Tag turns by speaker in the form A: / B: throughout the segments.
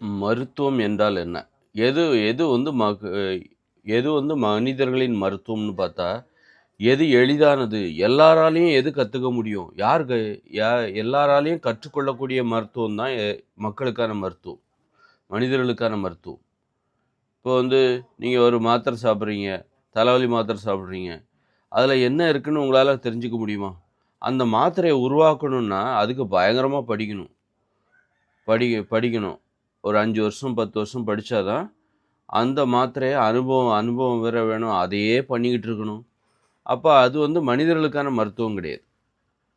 A: மருத்துவம் என்றால் என்ன? எது எது வந்து ம எது வந்து மனிதர்களின் மருத்துவம்னு பார்த்தா, எது எளிதானது? எல்லாராலையும் எது கற்றுக்க முடியும்? யார் க யா எல்லாராலையும் கற்றுக்கொள்ளக்கூடிய மருத்துவம் தான் எ மக்களுக்கான மருத்துவம். மனிதர்களுக்கான மருத்துவம். இப்போ வந்து நீங்கள் ஒரு மாத்திரை சாப்பிட்றீங்க தலைவலி மாத்திரை சாப்பிட்றீங்க அதில் என்ன இருக்குன்னு உங்களால் தெரிஞ்சுக்க முடியுமா? அந்த மாத்திரையை உருவாக்கணும்னா, அதுக்கு பயங்கரமாக படிக்கணும். படி படிக்கணும். ஒரு அஞ்சு வருஷம், 10 வருஷம் படித்தாதான் அந்த மாத்திரையை அனுபவம் அனுபவம் வேற வேணும். அதையே பண்ணிக்கிட்டு இருக்கணும். அப்போ அது வந்து மனிதர்களுக்கான மருத்துவம் கிடையாது.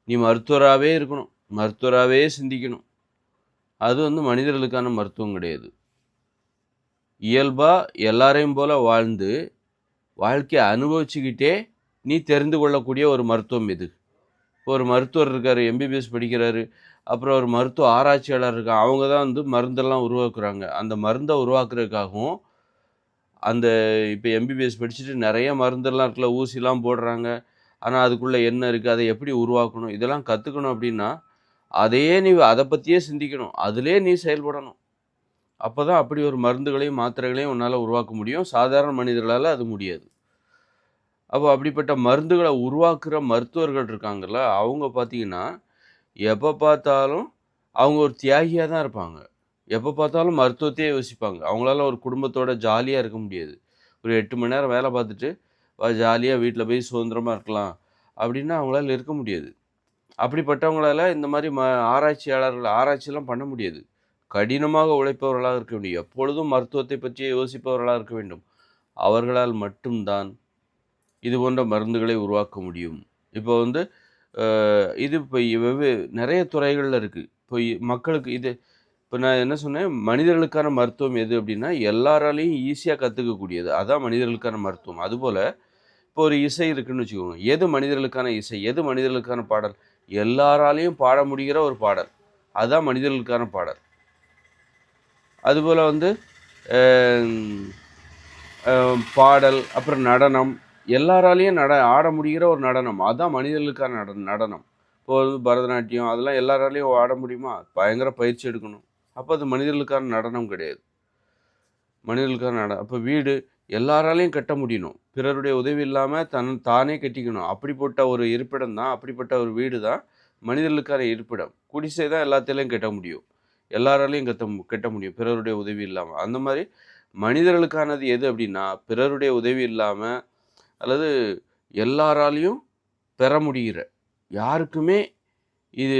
A: நீ மருத்துவராகவே இருக்கணும். மருத்துவராகவே சிந்திக்கணும். அது வந்து மனிதர்களுக்கான மருத்துவம் கிடையாது. இயல்பாக எல்லாரையும் போல வாழ்ந்து, வாழ்க்கையை அனுபவிச்சுக்கிட்டே, நீ தெரிந்து கொள்ளக்கூடிய ஒரு மருத்துவம் இது இப்போ ஒரு மருத்துவர் இருக்கார் எம்பிபிஎஸ் படிக்கிறாரு. அப்புறம் ஒரு மருத்துவ ஆராய்ச்சியாளர் இருக்கா அவங்க தான் வந்து மருந்தெல்லாம் உருவாக்குறாங்க. அந்த மருந்தை உருவாக்குறதுக்காகவும், அந்த இப்போ எம்பிபிஎஸ் படிச்சுட்டு நிறைய மருந்தெல்லாம் இருக்குல்ல, ஊசிலாம் போடுறாங்க. ஆனால் அதுக்குள்ளே என்ன இருக்குது அதை எப்படி உருவாக்கணும்? இதெல்லாம் கற்றுக்கணும் அப்படின்னா அதையே நீ அதை பற்றியே சிந்திக்கணும். அதிலே நீ செயல்படணும். அப்போ தான் அப்படி ஒரு மருந்துகளையும், மாத்திரைகளையும் உன்னால் உருவாக்க முடியும். சாதாரண மனிதர்களால் அது முடியாது. அப்போ அப்படிப்பட்ட மருந்துகளை உருவாக்குற மருத்துவர்கள் இருக்காங்கல்ல, அவங்க பார்த்தீங்கன்னா, எப்போ பார்த்தாலும் அவங்க ஒரு தியாகியாக தான் இருப்பாங்க. எப்போ பார்த்தாலும் மருத்துவத்தையே யோசிப்பாங்க. அவங்களால ஒரு குடும்பத்தோட ஜாலியாக இருக்க முடியாது. ஒரு எட்டு மணி நேரம் வேலை பார்த்துட்டு, ஜாலியாக வீட்டில் போய் சுதந்திரமாக இருக்கலாம். அப்படின்னா அவங்களால இருக்க முடியாது. அப்படிப்பட்டவங்களால இந்த மாதிரி ம ஆராய்ச்சியாளர்கள் ஆராய்ச்சிலாம் பண்ண முடியாது. கடினமாக உழைப்பவர்களாக இருக்க வேண்டும் எப்பொழுதும் மருத்துவத்தை பற்றியே யோசிப்பவர்களாக இருக்க வேண்டும். அவர்களால் மட்டும் தான், இது போன்ற மருந்துகளை உருவாக்க முடியும். இப்போ வந்து இது இப்போ வெவ்வே நிறைய துறைகளில் இருக்குது இப்போ மக்களுக்கு இது இப்போ நான் என்ன சொன்னேன், மனிதர்களுக்கான மருத்துவம் எது அப்படின்னா எல்லாராலையும் ஈஸியாக கற்றுக்கக்கூடியது அதான் மனிதர்களுக்கான மருத்துவம். அதுபோல் இப்போ ஒரு இசை இருக்குன்னு வச்சுக்கோங்க. எது மனிதர்களுக்கான இசை? எது மனிதர்களுக்கான பாடல்? எல்லாராலையும் பாட முடிகிற ஒரு பாடல். அதுதான் மனிதர்களுக்கான பாடல். அதுபோல் வந்து பாடல், அப்புறம் நடனம். எல்லாராலயும் நட ஆட முடிகிற ஒரு நடனம். அதுதான் மனிதர்களுக்கான நட நடனம். இப்போ வந்து பரதநாட்டியம் அதெல்லாம் எல்லாராலயும் ஆட முடியுமா? பயங்கர பயிற்சி எடுக்கணும். அப்போ அது மனிதர்களுக்கான நடனம் கிடையாது. மனிதர்களுக்கான நட அப்போ வீடு எல்லாராலையும் கட்ட முடியணும். பிறருடைய உதவி இல்லாமல் தன் தானே கட்டிக்கணும். அப்படிப்பட்ட ஒரு இருப்பிடம் தான் அப்படிப்பட்ட ஒரு வீடு தான் மனிதர்களுக்கான இருப்பிடம். குடிசை தான் எல்லாத்திலையும் கட்ட முடியும். எல்லாராலையும் கட்ட கட்ட முடியும். பிறருடைய உதவி இல்லாமல் அந்த மாதிரி மனிதர்களுக்கானது எது அப்படின்னா பிறருடைய உதவி இல்லாமல் அல்லது எல்லாராலையும் பெற முடிகிற, யாருக்குமே இது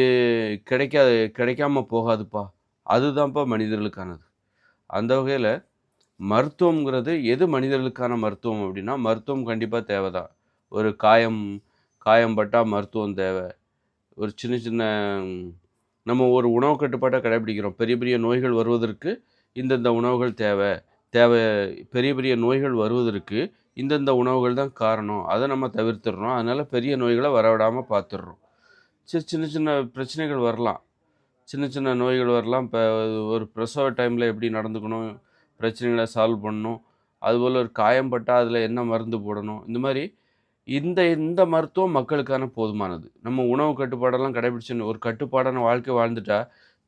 A: கிடைக்காது கிடைக்காம போகாதுப்பா. அதுதான்ப்பா மனிதர்களுக்கானது. அந்த வகையில் மருத்துவங்கிறது எது மனிதர்களுக்கான மருத்துவம் அப்படின்னா மருத்துவம் கண்டிப்பாக தேவை தான். ஒரு காயம் காயம் பட்டால் மருத்துவம் தேவை ஒரு சின்ன சின்ன நம்ம ஒரு உணவு கட்டுப்பாட்டை கடைபிடிக்கிறோம். பெரிய பெரிய நோய்கள் வருவதற்கு இந்தந்த உணவுகள் தேவை தேவை பெரிய பெரிய நோய்கள் வருவதற்கு இந்தந்த உணவுகள் தான் காரணம். அதை நம்ம தவிர்த்துடுறோம். அதனால பெரிய நோய்களை வரவிடாமல் பார்த்துடுறோம். சரி சின்ன சின்ன பிரச்சனைகள் வரலாம். சின்ன சின்ன நோய்கள் வரலாம். இப்போ ஒரு பிரசவ டைமில் எப்படி நடந்துக்கணும்? பிரச்சனைகளை சால்வ் பண்ணணும். அதுபோல் ஒரு காயம் பட்டால் அதில் என்ன மருந்து போடணும்? இந்த மாதிரி இந்த இந்த மருத்துவம் மக்களுக்கான போதுமானது. நம்ம உணவு கட்டுப்பாடெல்லாம் கடைபிடிச்சு ஒரு கட்டுப்பாடான வாழ்க்கை வாழ்ந்துட்டா,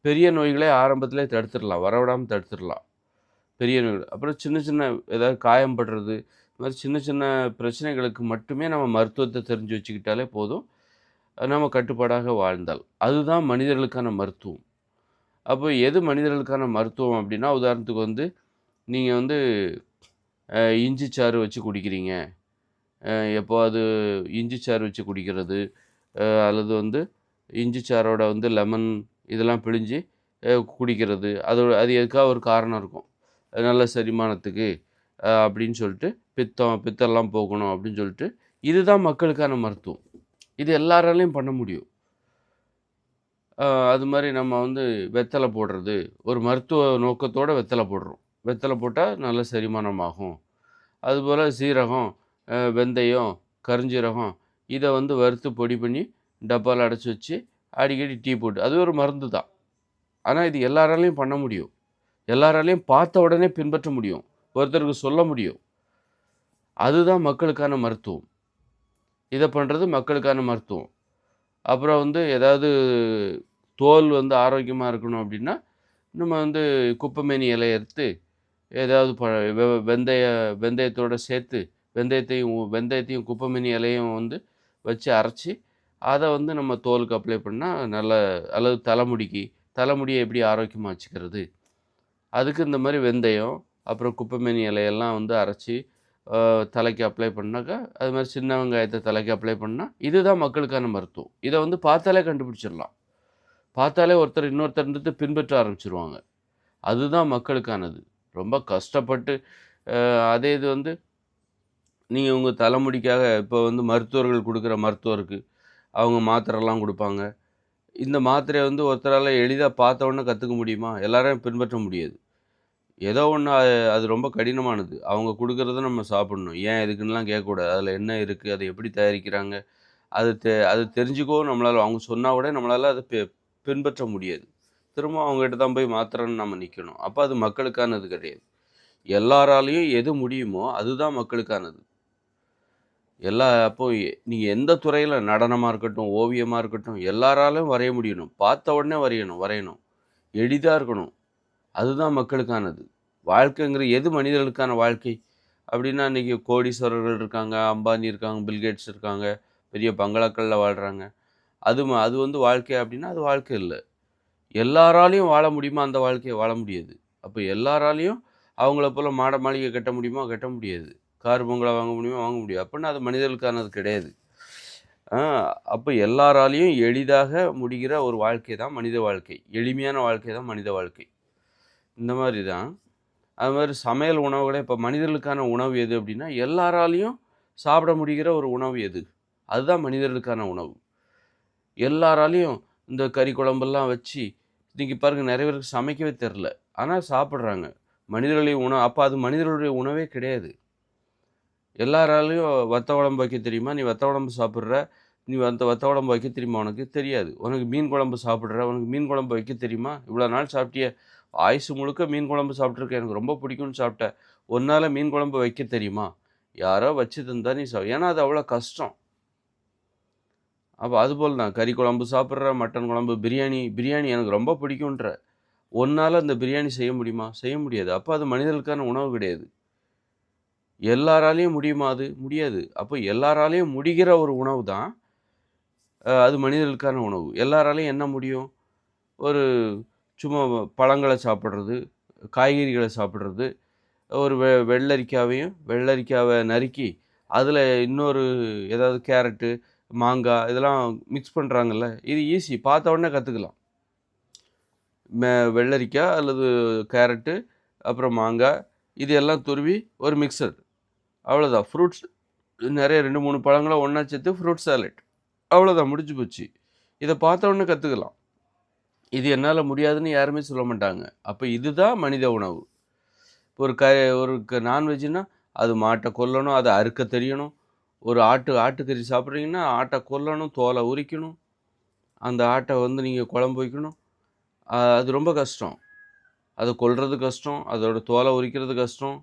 A: பெரிய நோய்களே ஆரம்பத்திலே தடுத்துடலாம். வரவிடாமல் தடுத்துடலாம். பெரிய நோய்கள். அப்புறம் சின்ன சின்ன ஏதாவது காயம் படுறது, இந்த மாதிரி சின்ன சின்ன பிரச்சனைகளுக்கு மட்டுமே நம்ம மருத்துவத்தை தெரிஞ்சு வச்சுக்கிட்டாலே போதும். நம்ம கட்டுப்பாடாக வாழ்ந்தால். அதுதான் மனிதர்களுக்கான மருத்துவம். அப்போ எது மனிதர்களுக்கான மருத்துவம் அப்படின்னா உதாரணத்துக்கு வந்து, நீங்கள் வந்து இஞ்சி சாறு வச்சு குடிக்கிறீங்க. எப்போ அது இஞ்சி சாறு வச்சு குடிக்கிறது, அல்லது வந்து இஞ்சி சாரோட வந்து லெமன் இதெல்லாம் பிழிஞ்சு குடிக்கிறது. அதோட அது எதுக்காக ஒரு காரணம் இருக்கும். நல்ல செரிமானத்துக்கு அப்படின்னு சொல்லிட்டு, பித்தம் பித்தம்லாம் போகணும் அப்படின்னு சொல்லிட்டு, இதுதான் மக்களுக்கான மருத்துவம். இது எல்லாராலையும் பண்ண முடியும். அது மாதிரி நம்ம வந்து வெத்தலை போடுறது, ஒரு மருத்துவ நோக்கத்தோடு வெத்தலை போடுறோம். வெத்தலை போட்டால் நல்ல செரிமானம் ஆகும். சீரகம், வெந்தயம், கருஞ்சீரகம் இதை வந்து வறுத்து பொடி பண்ணி டப்பாவில் அடைச்சி வச்சு, அடிக்கடி டீ போட்டு அது ஒரு மருந்து தான். ஆனால் இது எல்லாராலையும் பண்ண முடியும். எல்லாராலையும் பார்த்த உடனே பின்பற்ற முடியும். ஒருத்தருக்கு சொல்ல முடியும். அதுதான் மக்களுக்கான மருத்துவம். இதை பண்ணுறது மக்களுக்கான மருத்துவம். அப்புறம் வந்து ஏதாவது தோல் வந்து ஆரோக்கியமாக இருக்கணும் அப்படின்னா நம்ம வந்து குப்பைமேனி இலையை எடுத்து ஏதாவது ப வெ வெந்தய வெந்தயத்தோடு சேர்த்து வெந்தயத்தையும் வெந்தயத்தையும் குப்பைமேனி இலையும் வந்து வச்சு அரைச்சி அதை வந்து நம்ம தோலுக்கு அப்ளை பண்ணால் நல்ல அல்லது தலைமுடிக்கு தலைமுடியை எப்படி ஆரோக்கியமாக வச்சுக்கிறது அதுக்கு இந்த மாதிரி வெந்தயம் அப்புறம் குப்பைமேனி இலையெல்லாம் வந்து அரைச்சி தலைக்கு அப்ளை பண்ணாக்கா அது மாதிரி சின்ன வெங்காயத்தை தலைக்கு அப்ளை பண்ணால் இதுதான் மக்களுக்கான மருத்துவம். இதை வந்து பார்த்தாலே கண்டுபிடிச்சிடலாம். பார்த்தாலே ஒருத்தர் இன்னொருத்தர் பின்பற்ற ஆரம்பிச்சிருவாங்க. அதுதான் மக்களுக்கானது. ரொம்ப கஷ்டப்பட்டு அதே இது வந்து நீங்கள் உங்கள் தலைமுடிக்காக இப்போ வந்து மருத்துவர்கள் கொடுக்குற மருத்துவருக்கு அவங்க மாத்திரைலாம் கொடுப்பாங்க. இந்த மாத்திரையை வந்து ஒருத்தரால் எளிதாக பார்த்த உடனே கற்றுக்க முடியுமா? எல்லாரையும் பின்பற்ற முடியாது. ஏதோ ஒன்று அது ரொம்ப கடினமானது. அவங்க கொடுக்குறத நம்ம சாப்பிடணும். ஏன் இதுக்குன்னெலாம் கேட்கக்கூடாது அதில் என்ன இருக்குது அதை எப்படி தயாரிக்கிறாங்க? அது தெ அது தெரிஞ்சுக்கவும் நம்மளால் அவங்க சொன்னால் கூட நம்மளால் அதை பெ பின்பற்ற முடியாது. திரும்ப அவங்ககிட்ட தான் போய் மாத்திரன்னு நம்ம நிற்கணும் அப்போ அது மக்களுக்கானது கிடையாது. எல்லாராலையும் எது முடியுமோ அதுதான் மக்களுக்கானது. எல்லா அப்போ நீங்கள் எந்த துறையில் நடனமாக இருக்கட்டும் ஓவியமாக இருக்கட்டும் எல்லாராலையும் வரைய முடியணும். பார்த்த உடனே வரையணும் வரையணும். எளிதாக இருக்கணும். அதுதான் மக்களுக்கானது. வாழ்க்கைங்கிற எது மனிதர்களுக்கான வாழ்க்கை? அப்படின்னா இன்றைக்கி கோடீஸ்வரர்கள் இருக்காங்க அம்பானி இருக்காங்க பில்கேட்ஸ் இருக்காங்க பெரிய பங்களாக்களில் வாழ்கிறாங்க அது ம- அது வந்து வாழ்க்கை அப்படின்னா அது வாழ்க்கை இல்லை. எல்லாராலையும் வாழ முடியுமா? அந்த வாழ்க்கையை வாழ முடியாது. அப்போ எல்லாராலையும் அவங்கள போல் மாட மாளிகை கட்ட முடியுமா? கட்ட முடியாது. கார் பொங்கலை வாங்க முடியுமா? வாங்க முடியும் அப்படின்னா அது மனிதர்களுக்கானது கிடையாது. அப்போ எல்லாராலையும் எளிதாக முடிகிற ஒரு வாழ்க்கை தான் மனித வாழ்க்கை. எளிமையான வாழ்க்கை தான் மனித வாழ்க்கை. இந்த மாதிரி தான் அது மாதிரி சமையல் உணவுகளே இப்போ மனிதர்களுக்கான உணவு எது அப்படின்னா எல்லாராலையும் சாப்பிட முடிகிற ஒரு உணவு எது? அதுதான் மனிதர்களுக்கான உணவு. எல்லாராலையும் இந்த கறி குழம்பெல்லாம் வச்சு இன்றைக்கி பாருங்கள் நிறைய பேருக்கு சமைக்கவே தெரில ஆனால் சாப்பிட்றாங்க. மனிதர்களுடைய உணவு அப்போ அது மனிதர்களுடைய உணவே கிடையாது. எல்லாராலையும் வத்த குழம்பு வைக்க தெரியுமா? நீ வத்த குழம்பு சாப்பிட்ற நீ அந்த வத்த குழம்பு வைக்க தெரியுமா? உனக்கு தெரியாது. உனக்கு மீன் குழம்பு சாப்பிட்ற உனக்கு மீன் குழம்பு வைக்க தெரியுமா? இவ்வளோ நாள் சாப்பிட்டிய ஆயுசு முழுக்க மீன் குழம்பு சாப்பிட்ருக்கேன் எனக்கு ரொம்ப பிடிக்கும்னு சாப்பிட்டேன் ஒன்றால் மீன் குழம்பு வைக்க தெரியுமா? யாரோ வச்சு தந்தா நீ சாப்பிட ஏன்னா அது அவ்வளோ கஷ்டம். அப்போ அதுபோல் தான். கறி குழம்பு சாப்பிட்ற மட்டன் குழம்பு பிரியாணி பிரியாணி எனக்கு ரொம்ப பிடிக்குன்ற ஒன்றால் அந்த பிரியாணி செய்ய முடியுமா? செய்ய முடியாது. அப்போ அது மனிதர்களுக்கான உணவு கிடையாது. எல்லாராலேயும் முடியுமா அது? முடியாது. அப்போ எல்லாராலேயும் முடிகிற ஒரு உணவு தான் அது மனிதர்களுக்கான உணவு. எல்லாராலையும் என்ன முடியும்? ஒரு சும்மா பழங்களை சாப்பிட்றது காய்கறிகளை சாப்பிட்றது ஒரு வெ வெள்ளரிக்காவையும் வெள்ளரிக்காவை நறுக்கி அதில் இன்னொரு ஏதாவது கேரட்டு மாங்காய் இதெல்லாம் மிக்ஸ் பண்ணுறாங்கல்ல இது ஈஸி பார்த்த உடனே கற்றுக்கலாம் மே வெள்ளரிக்காய் அல்லது கேரட்டு அப்புறம் மாங்காய் இது எல்லாம் துருவி ஒரு மிக்சர் அவ்வளோதான் ஃப்ரூட்ஸ் நிறைய ரெண்டு மூணு பழங்களை ஒன்றா சேர்த்து ஃப்ரூட் சாலட் அவ்வளோதான் முடிஞ்சு போச்சு. இதை பார்த்த உடனே கற்றுக்கலாம் இது என்னால் முடியாதுன்னு யாருமே சொல்ல மாட்டாங்க. அப்போ இதுதான் மனித உணவு. ஒரு க ஒரு க நான்வெஜ்னா அது மாட்டை கொல்லணும் அதை அறுக்க தெரியணும். ஒரு ஆட்டு ஆட்டுக்கறி சாப்பிட்றீங்கன்னா ஆட்டை கொல்லணும் தோலை உரிக்கணும். அந்த ஆட்டை வந்து நீங்கள் குழம்பு வைக்கணும். அது ரொம்ப கஷ்டம். அதை கொல்றது கஷ்டம் அதோட தோலை உரிக்கிறது கஷ்டம்.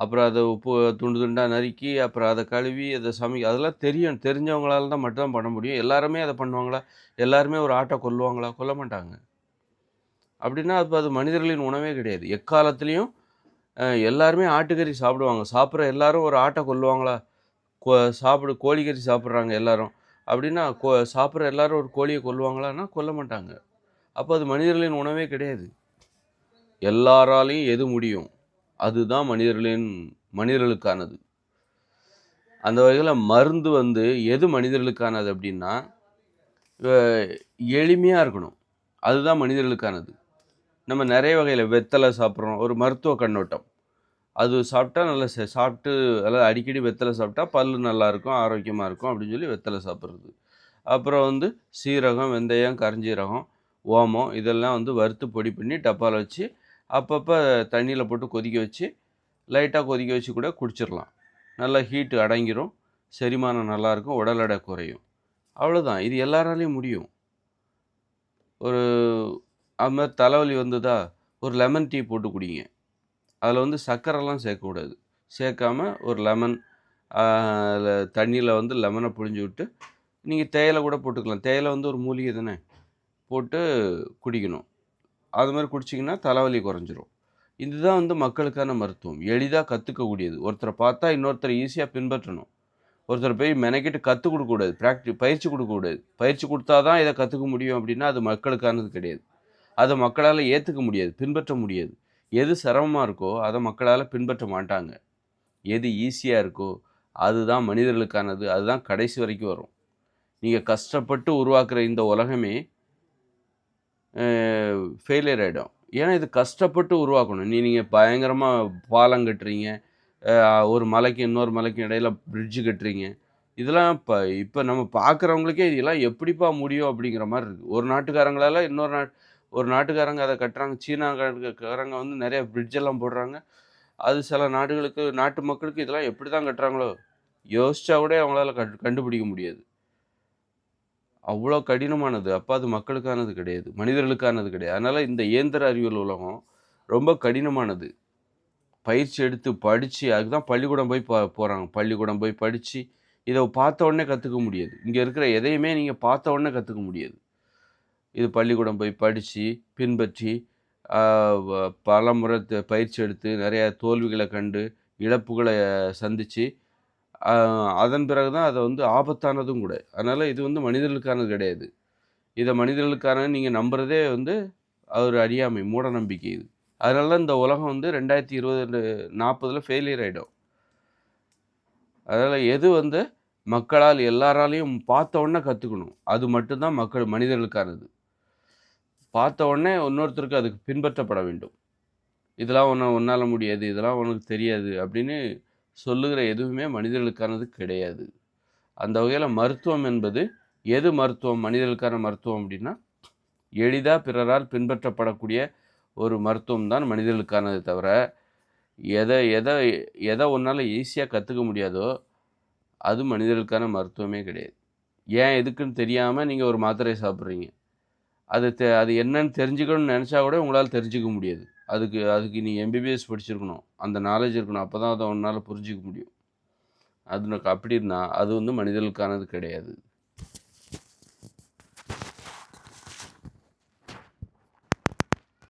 A: அப்புறம் அதை உப்பு துண்டு துண்டாக நறுக்கி அப்புறம் அதை கழுவி அதை சமைக்க அதெல்லாம் தெரியும். தெரிஞ்சவங்களால தான் மட்டும் தான் பண்ண முடியும். எல்லாருமே அதை பண்ணுவாங்களா? எல்லாருமே ஒரு ஆட்டை கொல்லுவாங்களா? கொல்ல மாட்டாங்க. அப்படின்னா அப்போ அது மனிதர்களின் உணவே கிடையாது. எக்காலத்துலேயும் எல்லாருமே ஆட்டுக்கறி சாப்பிடுவாங்க. சாப்பிட்ற எல்லாரும் ஒரு ஆட்டை கொல்லுவாங்களா? கோ சாப்பிடு கோழிக்கறி சாப்பிட்றாங்க எல்லாரும். அப்படின்னா கோ சாப்பிட்ற எல்லாரும் ஒரு கோழியை கொல்லுவாங்களான்னா கொல்ல மாட்டாங்க. அப்போ அது மனிதர்களின் உணவே கிடையாது. எல்லாராலையும் எது முடியும்? அதுதான் மனிதர்களின் மனிதர்களுக்கானது. அந்த வகையில் மருந்து வந்து எது மனிதர்களுக்கானது அப்படின்னா எளிமையாக இருக்கணும். அதுதான் மனிதர்களுக்கானது. நம்ம நிறைய வகையில் வெத்தலை சாப்பிட்றோம். ஒரு மருத்துவ கண்ணோட்டம். அது சாப்பிட்டா நல்லா ச- சாப்பிட்டு அதாவது அடிக்கடி வெத்தலை சாப்பிட்டா பல் நல்லாயிருக்கும் ஆரோக்கியமாக இருக்கும் அப்படின்னு சொல்லி வெத்தலை சாப்பிட்றது. அப்புறம் வந்து சீரகம் வெந்தயம் கரிஞ்சீரகம் ஓமம் இதெல்லாம் வந்து வறுத்து பொடி பண்ணி டப்பாவில் வச்சு அப்பப்போ தண்ணியில் போட்டு கொதிக்க வச்சு லைட்டாக கொதிக்க வச்சு கூட குடிச்சிடலாம் நல்லா ஹீட்டு அடங்கிரும். செரிமானம் நல்லாயிருக்கும் உடல் எடை குறையும். அவ்வளோதான் இது எல்லாராலையும் முடியும். ஒரு அது மாதிரி தலைவலி வந்ததா ஒரு லெமன் டீ போட்டு குடிங்க. அதில் வந்து சர்க்கரைலாம் சேர்க்கக்கூடாது. சேர்க்காம ஒரு லெமன் அதில் தண்ணியில் வந்து லெமனை புழிஞ்சு விட்டு நீங்கள் தேயிலை கூட போட்டுக்கலாம். தேயிலை வந்து ஒரு மூலிகை தானே? போட்டு குடிக்கணும். அது மாதிரி குடிச்சிங்கன்னா தலைவலி குறைஞ்சிரும். இதுதான் வந்து மக்களுக்கான மருத்துவம். எளிதாக கற்றுக்கக்கூடியது ஒருத்தரை பார்த்தா இன்னொருத்தரை ஈஸியாக பின்பற்றணும். ஒருத்தர் போய் மெனக்கிட்டு கற்றுக் கொடுக்கக்கூடாது ப்ராக்டி பயிற்சி கொடுக்கக்கூடாது பயிற்சி கொடுத்தா தான் இதை கற்றுக்க முடியும் அப்படின்னா அது மக்களுக்கானது கிடையாது. அதை மக்களால் ஏற்றுக்க முடியாது. பின்பற்ற முடியாது. எது சிரமமாக இருக்கோ அதை மக்களால் பின்பற்ற மாட்டாங்க. எது ஈஸியாக இருக்கோ அதுதான் மனிதர்களுக்கானது. அதுதான் கடைசி வரைக்கும் வரும். நீங்கள் கஷ்டப்பட்டு உருவாக்குற இந்த உலகமே ஃபெயிலியர் ஆகிடும் ஏன்னா இது கஷ்டப்பட்டு உருவாக்கணும். நீ நீங்கள் பயங்கரமாக பாலம் கட்டுறீங்க. ஒரு மலைக்கு இன்னொரு மலைக்கு இடையில பிரிட்ஜு கட்டுறீங்க. இதெல்லாம் இப்போ இப்போ நம்ம பார்க்குறவங்களுக்கே இதெல்லாம் எப்படிப்பா முடியும் அப்படிங்கிற மாதிரி இருக்குது ஒரு நாட்டுக்காரங்களால இன்னொரு நாட் ஒரு நாட்டுக்காரங்க அதை கட்டுறாங்க. சீனாக்காரங்க வந்து நிறைய பிரிட்ஜெல்லாம் போடுறாங்க. அது சில நாடுகளுக்கு நாட்டு மக்களுக்கு இதெல்லாம் எப்படி தான் கட்டுறாங்களோ யோசிச்சா கூட அவங்களால கண்டுபிடிக்க முடியாது. அவ்வளோ கடினமானது. அப்போ அது மக்களுக்கானது கிடையாது. மனிதர்களுக்கானது கிடையாது. அதனால் இந்த இயந்திர அறிவியல் உலகம் ரொம்ப கடினமானது. பயிற்சி எடுத்து படித்து அதுக்கு தான் பள்ளிக்கூடம் போய் போ போகிறாங்க பள்ளிக்கூடம் போய் படித்து இதை பார்த்த உடனே கற்றுக்க முடியாது. இங்கே இருக்கிற எதையுமே நீங்கள் பார்த்த உடனே கற்றுக்க முடியாது. இது பள்ளிக்கூடம் போய் படித்து பின்பற்றி பல முறை பயிற்சி எடுத்து நிறையா தோல்விகளை கண்டு இழப்புகளை சந்தித்து அதன் பிறகு தான் அதை வந்து ஆபத்தானதும் கூட. அதனால் இது வந்து மனிதர்களுக்கானது கிடையாது. இதை மனிதர்களுக்கான நீங்கள் நம்புறதே வந்து ஒரு அறியாமை மூட நம்பிக்கை இது. அதனால இந்த உலகம் வந்து ரெண்டாயிரத்தி இருபது நாற்பதில் ஃபெயிலியர் ஆகிடும் அதனால் எது வந்து மக்களால் எல்லாராலையும் பார்த்த உடனே கற்றுக்கணும் அது மட்டும்தான் மக்கள் மனிதர்களுக்கானது. பார்த்த உடனே இன்னொருத்தருக்கு அதுக்கு பின்பற்றப்பட வேண்டும். இதெல்லாம் ஒன்று உன்னால் முடியாது இதெல்லாம் உனக்கு தெரியாது அப்படின்னு சொல்லுகிற எதுவுமே மனிதர்களுக்கானது கிடையாது. அந்த வகையில் மருத்துவம் என்பது எது மருத்துவம்? மனிதர்களுக்கான மருத்துவம் அப்படின்னா எளிதாக பிறரால் பின்பற்றப்படக்கூடிய ஒரு மருத்துவம் தான் மனிதர்களுக்கானது தவிர எதை எதை எதை ஒன்றால் ஈஸியாக கற்றுக்க முடியாதோ அது மனிதர்களுக்கான மருத்துவமே கிடையாது. ஏன் எதுக்குன்னு தெரியாமல் நீங்கள் ஒரு மாத்திரை சாப்பிட்றீங்க. அது தெ அது என்னன்னு தெரிஞ்சுக்கணும்னு நினச்சா கூட உங்களால் தெரிஞ்சுக்க முடியாது. அதுக்கு அதுக்கு நீ எம்பிபிஎஸ் படிச்சிருக்கணும். அந்த நாலேஜ் இருக்கணும். அப்போ தான் அதை உன்னால் புரிஞ்சிக்க முடியும். அது அப்படி இருந்தால் அது வந்து மனிதர்களுக்கானது கிடையாது.